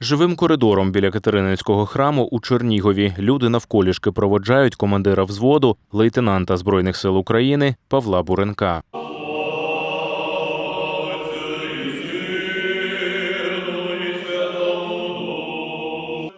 Живим коридором біля Катерининського храму у Чернігові люди навколішки проводжають командира взводу лейтенанта Збройних сил України Павла Буренка.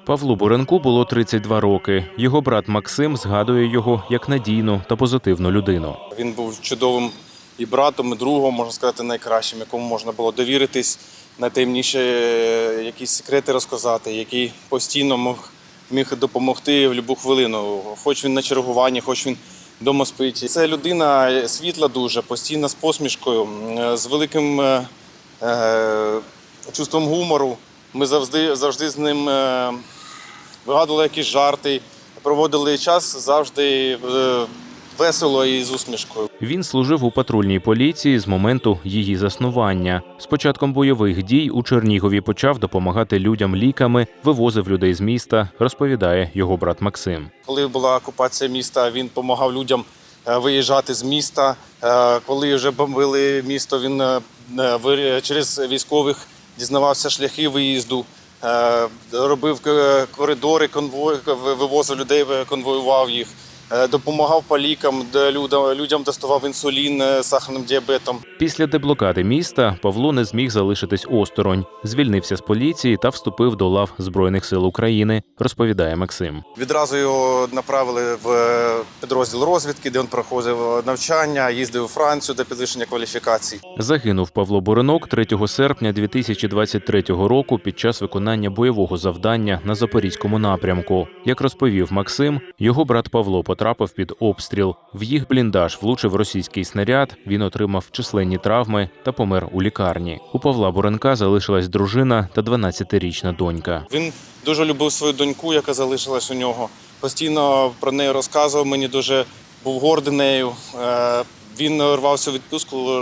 Павлу Буренку було 32 роки. Його брат Максим згадує його як надійну та позитивну людину. Він був чудовим і братом, і другом, можна сказати, найкращим, якому можна було довіритись, найтаємніші е, якісь секрети розказати, який постійно мог, міг допомогти в будь-яку хвилину. Хоч він на чергуванні, хоч він вдома спить. Це людина світла дуже, постійно з посмішкою, з великим е, е, чувством гумору. Ми завжди, завжди з ним е, вигадували якісь жарти, проводили час завжди е, весело і з усмішкою. Він служив у патрульній поліції з моменту її заснування. З початком бойових дій у Чернігові почав допомагати людям ліками, вивозив людей з міста, розповідає його брат Максим. Коли була окупація міста, він допомагав людям е, виїжджати з міста. Е, Коли вже бомбили місто, він е, через військових дізнавався шляхи виїзду, робив коридори, конвой, вивозив людей, конвоював їх. Е, Допомагав по лікам, де людям, людям доставав інсулін е, з сахарним діабетом. Після деблокади міста Павло не зміг залишитись осторонь, звільнився з поліції та вступив до лав Збройних сил України, розповідає Максим. Відразу його направили в е, підрозділ розвідки, де він проходив навчання, їздив у Францію для підвищення кваліфікацій. Загинув Павло Боринок 3 серпня 2023 року під час виконання бойового завдання на запорізькому напрямку. Як розповів Максим, його брат Павло потрапив під обстріл. В їх бліндаж влучив російський снаряд. Він отримав численні травми та помер у лікарні. У Павла Боренка залишилась дружина та 12-річна донька. Він дуже любив свою доньку, яка залишилась у нього. Постійно про неї розказував. Мені дуже був гордий нею. Е, Він рвався у відпустку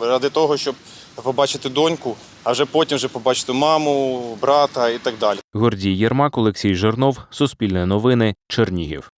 ради того, щоб побачити доньку, а вже потім вже побачити маму, брата і так далі. Гордій Єрмак, Олексій Жернов, Суспільне новини, Чернігів.